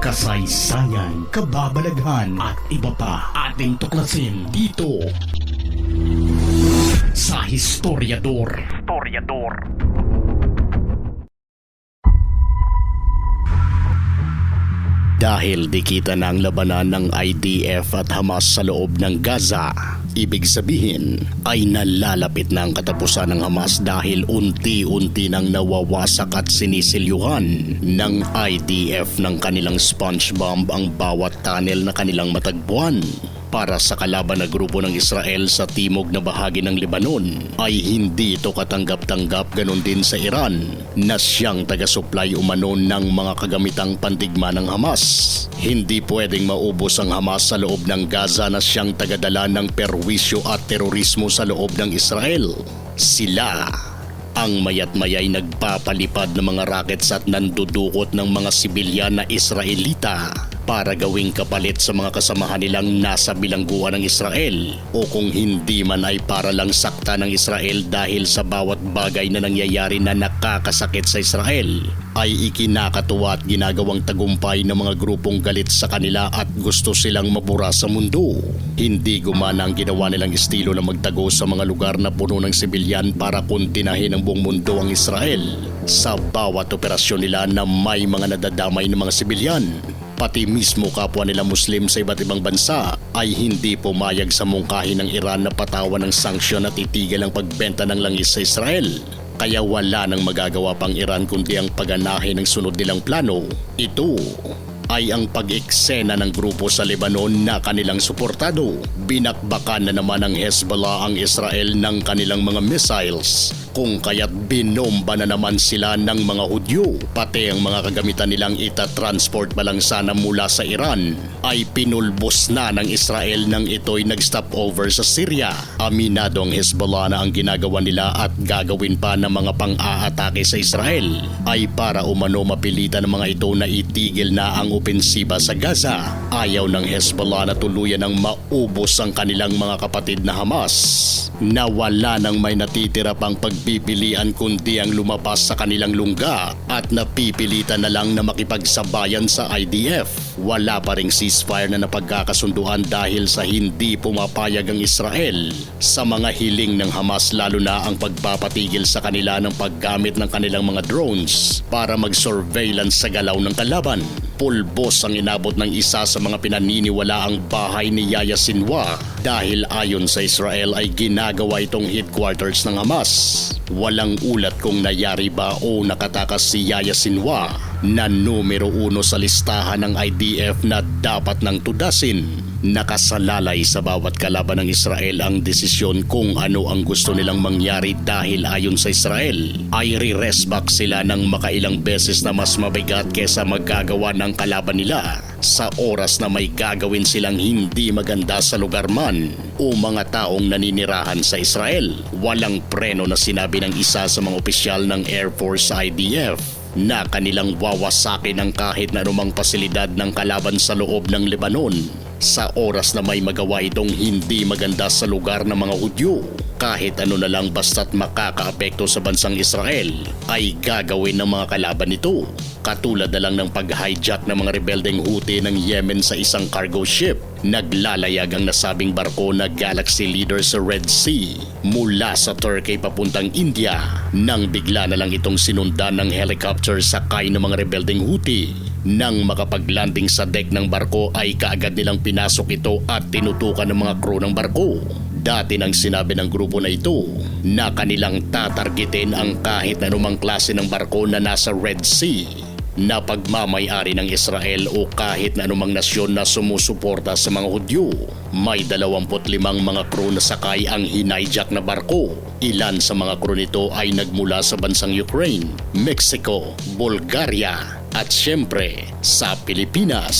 kasaysayan, kababalaghan at iba pa ating tuklasin dito sa Historiador. Historiador. Dahil dikita na ang labanan ng IDF at Hamas sa loob ng Gaza, ibig sabihin ay nalalapit na ang katapusan ng Hamas dahil unti-unti nang nawawasak at sinisilyuhan ng IDF ng kanilang sponge bomb ang bawat tunnel na kanilang matagpuan para sa kalaban na grupo ng Israel sa timog na bahagi ng Lebanon ay hindi ito katanggap-tanggap ganon din sa Iran na siyang taga-supply umano ng mga kagamitang pandigma ng Hamas. Hindi pwedeng maubos ang Hamas sa loob ng Gaza na siyang tagadala ng perwisyo at terorismo sa loob ng Israel. Sila ang mayat mayay nagpapalipad ng mga rockets at nandudukot ng mga sibilyan na Israelita para gawing kapalit sa mga kasamahan nilang nasa bilangguan ng Israel o kung hindi man ay para lang sakta ng Israel dahil sa bawat bagay na nangyayari na nakakasakit sa Israel ay ikinakatuwa at ginagawang tagumpay ng mga grupong galit sa kanila at gusto silang mabura sa mundo. Hindi gumana ang ginawa nilang estilo na magtago sa mga lugar na puno ng sibilyan para kuntinahin ng buong mundo ang Israel sa bawat operasyon nila na may mga nadadamay ng mga sibilyan pati mismo kapwa nila Muslim sa iba't ibang bansa ay hindi pumayag sa mungkahi ng Iran na patawan ng sanksyon at itigil ang pagbenta ng langis sa Israel. Kaya wala nang magagawa pang Iran kundi ang paganahin ng sunod nilang plano. Ito ay ang pag-eksena ng grupo sa Lebanon na kanilang suportado. Binakbakan na naman ng Hezbollah ang Israel ng kanilang mga missiles kung kaya't binomba na naman sila ng mga Hudyo. Pati ang mga kagamitan nilang itatransport pa lang sana mula sa Iran ay pinulbos na ng Israel nang ito'y nag-stop over sa Syria. Aminado ang Hezbollah na ang ginagawa nila at gagawin pa ng mga pang-aatake sa Israel ay para umano mapilitan ng mga ito na itigil na ang opensiba sa Gaza. Ayaw ng Hezbollah na tuluyan ng maubos ang kanilang mga kapatid na Hamas na wala nang may natitira pang pagpipilian kundi ang lumapas sa kanilang lungga at napipilitan na lang na makipagsabayan sa IDF. Wala pa ring ceasefire na napagkakasunduan dahil sa hindi pumapayag ang Israel sa mga hiling ng Hamas lalo na ang pagpapatigil sa kanila ng paggamit ng kanilang mga drones para mag-surveillance sa galaw ng kalaban. Pulbos ang inabot ng isa sa mga pinaniniwala ang bahay ni Yaya Sinwa dahil ayon sa Israel ay ginagawa itong headquarters ng Hamas. Walang ulat kung nayari ba o nakatakas si Yaya Sinwa na numero uno sa listahan ng IDF na dapat nang tudasin. Nakasalalay sa bawat kalaban ng Israel ang desisyon kung ano ang gusto nilang mangyari dahil ayon sa Israel ay re-rest back sila ng makailang beses na mas mabigat kesa magagawa ng kalaban nila sa oras na may gagawin silang hindi maganda sa lugar man o mga taong naninirahan sa Israel. Walang preno na sinabi ng isa sa mga opisyal ng Air Force IDF na kanilang wawasakin ang kahit na anumang pasilidad ng kalaban sa loob ng Lebanon sa oras na may magawa itong hindi maganda sa lugar ng mga Hudyo. Kahit ano na lang basta't makakaapekto sa bansang Israel ay gagawin ng mga kalaban nito. Katulad na lang ng pag-hijack ng mga rebeldeng Houthi ng Yemen sa isang cargo ship. Naglalayag ang nasabing barko na Galaxy Leader sa Red Sea mula sa Turkey papuntang India nang bigla na lang itong sinundan ng helicopter sakay ng mga rebeldeng Houthi. Nang makapaglanding sa deck ng barko ay kaagad nilang pinasok ito at tinutukan ng mga crew ng barko. Dati nang sinabi ng grupo na ito na kanilang tatargetin ang kahit anumang klase ng barko na nasa Red Sea na pagmamayari ng Israel o kahit na anumang nasyon na sumusuporta sa mga Hudyo. May 25 mga crew na sakay ang hinayjack na barko. Ilan sa mga crew nito ay nagmula sa bansang Ukraine, Mexico, Bulgaria at siyempre sa Pilipinas.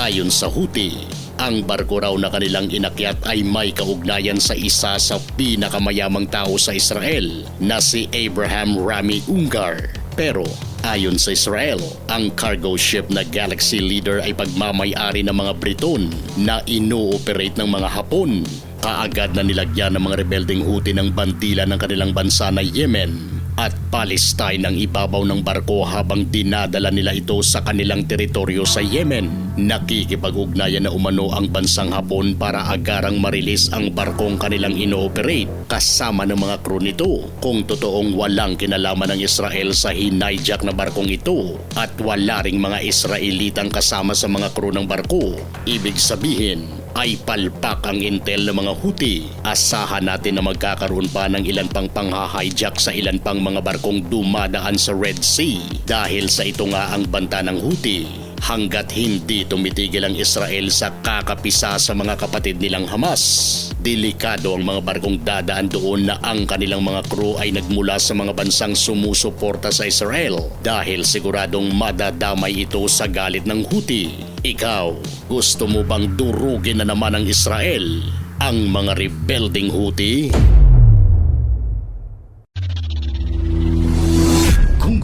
Ayon sa Houthi, ang barko raw na kanilang inakyat ay may kaugnayan sa isa sa pinakamayamang tao sa Israel na si Abraham Rami Ungar. Pero ayon sa Israel, ang cargo ship na Galaxy Leader ay pagmamayari ng mga Briton na ino-operate ng mga Hapon. Kaagad na nilagyan ng mga rebelding Houthi ng bandila ng kanilang bansa na Yemen at Palestine ang ibabaw ng barko habang dinadala nila ito sa kanilang teritoryo sa Yemen. Nakikipag-ugnayan na umano ang bansang Hapon para agarang marilis ang barkong kanilang inooperate kasama ng mga crew nito. Kung totoong walang kinalaman ng Israel sa hinayjack na barkong ito at wala ring mga Israelitang kasama sa mga crew ng barko, ibig sabihin ay palpak ang intel ng mga Houthi. Asahan natin na magkakaroon pa ng ilan pang pangha-hijack sa ilan pang mga barkong dumadaan sa Red Sea dahil sa ito nga ang banta ng Houthi hanggat hindi tumitigil ang Israel sa kakapisa sa mga kapatid nilang Hamas. Delikado ang mga barkong dadaan doon na ang kanilang mga crew ay nagmula sa mga bansang sumusuporta sa Israel dahil siguradong madadamay ito sa galit ng Houthi. Ikaw, gusto mo bang durugin na naman ng Israel ang mga rebelding Houthi?